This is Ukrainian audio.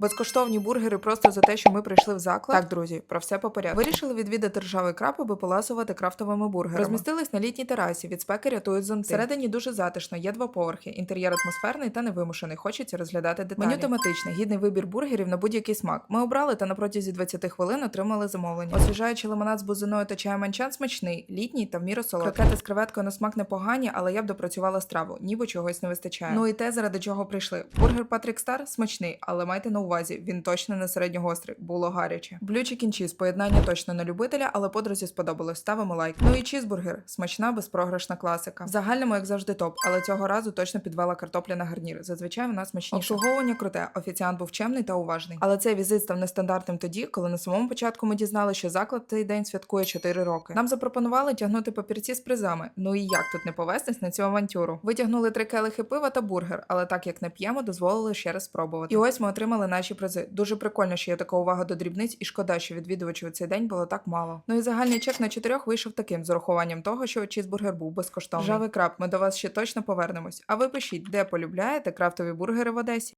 Безкоштовні бургери просто за те, що ми прийшли в заклад. Так, друзі, про все по порядку. Вирішили відвідати ржавий краб, аби поласувати крафтовими бургерами. Розмістились на літній терасі. Від спеки рятують зонти. Всередині дуже затишно, є два поверхи. Інтер'єр атмосферний та невимушений. Хочеться розглядати деталі. Меню тематичне, гідний вибір бургерів на будь-який смак. Ми обрали та на протязі 20 хвилин отримали замовлення. Освіжаючий лимонад з бузиною та чаєм анчан смачний, літній та в міру солодкий. Крокети з креветкою на смак непогані, але я б допрацювала страву, ніби чогось не вистачає. Ну і те, заради чого прийшли. Бургер Патрік Стар смачний, але майте на увазі, він точно не середньогострий, було гаряче. Блючі кінчіз, поєднання точно не любителя, але подрузі сподобалось. Ставимо лайк. Ну і чізбургер, смачна, безпрограшна класика. В загальному, як завжди, топ, але цього разу точно підвела картопля на гарнір. Зазвичай вона смачніша. Обслуговування круте, офіціант був чемний та уважний. Але цей візит став нестандартним тоді, коли на самому початку ми дізнали, що заклад цей день святкує 4 роки. Нам запропонували тягнути папірці з призами. Ну і як тут не повестись на цю авантюру? Витягнули три келихи пива та бургер, але так як не п'ємо, дозволили ще раз спробувати. І ось ми отримали наші призи. Дуже прикольно, що є така увага до дрібниць, і шкода, що відвідувачів цей день було так мало. Ну і загальний чек на чотирьох вийшов таким з урахуванням того, що чізбургер був безкоштовний. Жавий краб, ми до вас ще точно повернемось. А ви пишіть, де полюбляєте крафтові бургери в Одесі.